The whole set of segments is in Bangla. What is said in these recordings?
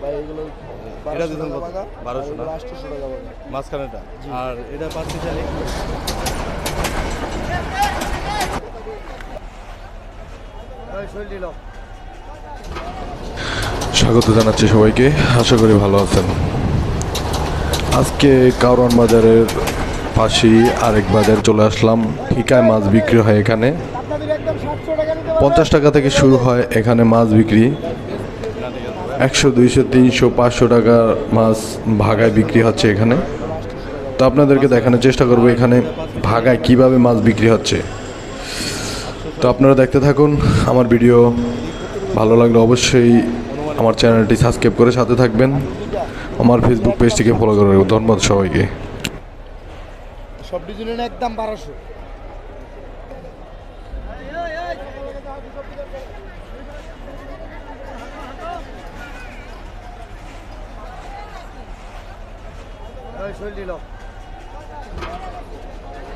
ভাই এগুলো এটা বারোশো দিতেন টাকা কত? ভাঙা 1200 না? আটশোশো টাকা মাঝখানেটা আর এটা পাঁচ কেজি আলি স্বাগত জানাচ্ছি সবাইকে। আশা করি ভালো আছেন। আজকে কারওয়ান বাজারের পাশেই আরেক বাজার চলে আসলাম। ঠিকায় মাছ বিক্রি হয় এখানে। পঞ্চাশ টাকা থেকে শুরু হয় এখানে মাছ বিক্রি। একশো, দুইশো, তিনশো, পাঁচশো টাকার মাছ ভাগায় বিক্রি হচ্ছে এখানে। তো আপনাদেরকে দেখানোর চেষ্টা করব এখানে ভাগায় কীভাবে মাছ বিক্রি হচ্ছে। তো আপনারা দেখতে থাকুন, আমার ভিডিও ভালো লাগলে অবশ্যই আমার চ্যানেলটি সাবস্ক্রাইব করে সাথে থাকবেন। আমার ফেসবুক পেজটিকে ফলো করে ধন্যবাদ সবাইকে। সব ডিজাইনের একদম বারোশো।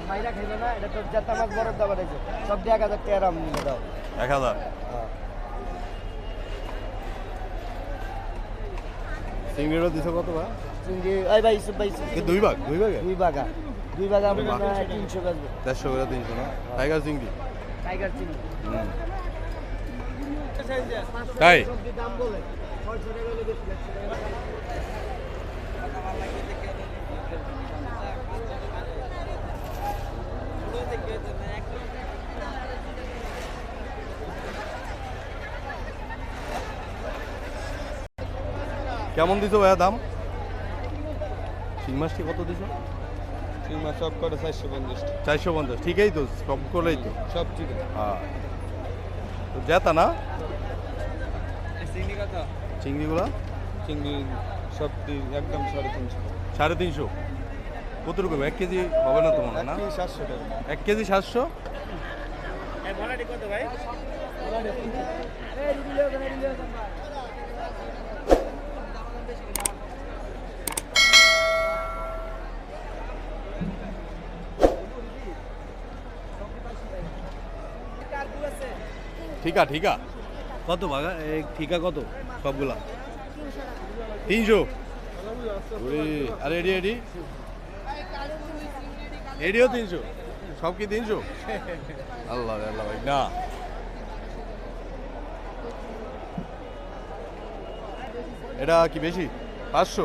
মাইরা খাইবে না এটা তো জাতা মাছ বড় দাবার আছে সব দিয়ে এক হাজার টাকা নিয়ে দাও। এক হাজার? চিংড়িরও দিছো কত বা চিংড়ি ওই ভাই ইসুফ ভাই দুই ভাগ দুই ভাগে? দুই বাগা দুই বাগা আপনার তিনশো বাজবে দেড়শো করে তিনশো না? টাইগার চিংড়ি? টাইগার চিংড়ি। তাই? দাম বলে ছয়শো টাকা হলে বেশি একশো টাকা কেমন দিছো ভাইয়া দাম? শিং মাছটি কত দিছো? চিংড়ি মাছ সব করে চারশো পঞ্চাশ। চারশো পঞ্চাশ ঠিকই তো সব করেই তো। সব ঠিক হ্যাঁ। তো জেতা না? চিংড়িগুলা? চিংড়ি সব একদম সাড়ে তিনশো। সাড়ে তিনশো? কত রকম এক কেজি হবে না তোমার না? সাতশো টাকা। এক কেজি সাতশো? ঠিকা ঠিকা। কত ভাগা? এই ঠিকা কত? সবগুলা? তিনশো। আর এডি এডি। এডিও তিনশো সব কি তিনশো আল্লাহ আল্লাহ ভাই না। এটা কি বেশি? পাঁচশো?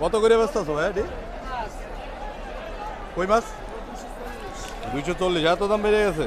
কত করে ব্যস্ত আছো ভাই এটি? কই মাছ? দুইশো চল্লিশ এত দাম বেড়ে গেছে?